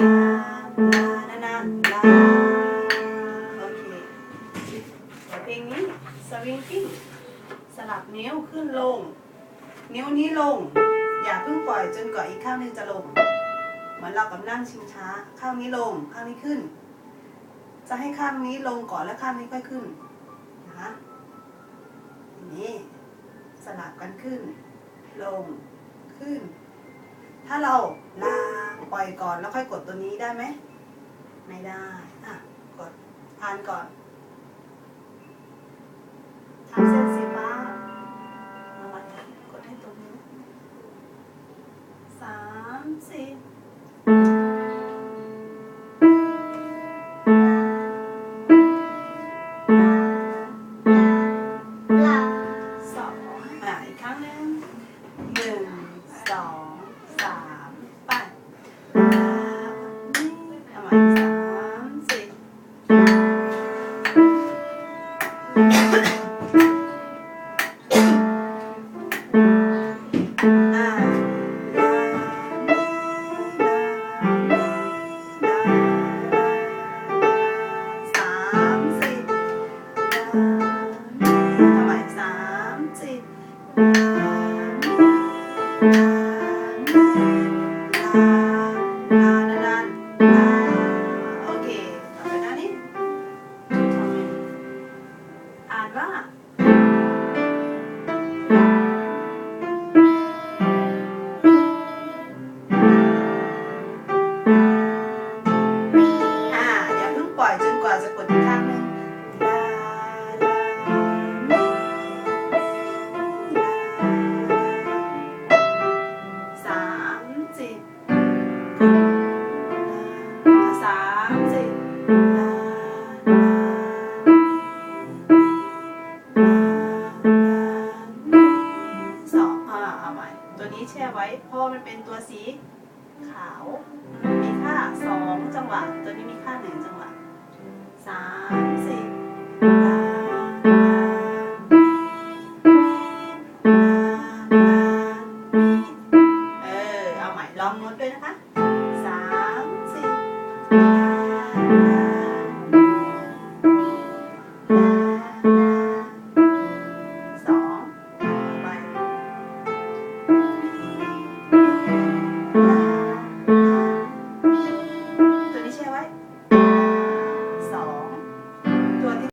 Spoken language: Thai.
ลานานาลาโอเคเดี๋ยวเพลงนี้สวิงกิ้งสลับนิ้วขึ้นลง นิ้วนี้ลง อย่าเพิ่งปล่อยจนกว่าอีกข้างหนึ่งจะลงเหมือนเรากำลังชิงช้า ข้างนี้ลง ข้างนี้ขึ้น จะให้ข้างนี้ลงก่อนแล้วข้างนี้ค่อยขึ้นนะคะอย่างนี้สลับกันขึ้น ลงขึ้น ถ้าเราลา ปล่อยก่อนแล้วค่อยกดตัวนี้ได้ไหม ไม่ได้ อะ กดทานก่อนทำเส้นสีฟ้าเอาใหม่กดให้ตรงนี้สามสี่ อ่า อ่ นี้แช่ไว้พอมันเป็นตัวสีขาว มีค่าสองจังหวะ ตัวนี้มีค่าหนึ่งจังหวะ3 4ลาเออ เอาใหม่ลองโน้ตด้วยนะคะ3 4ลา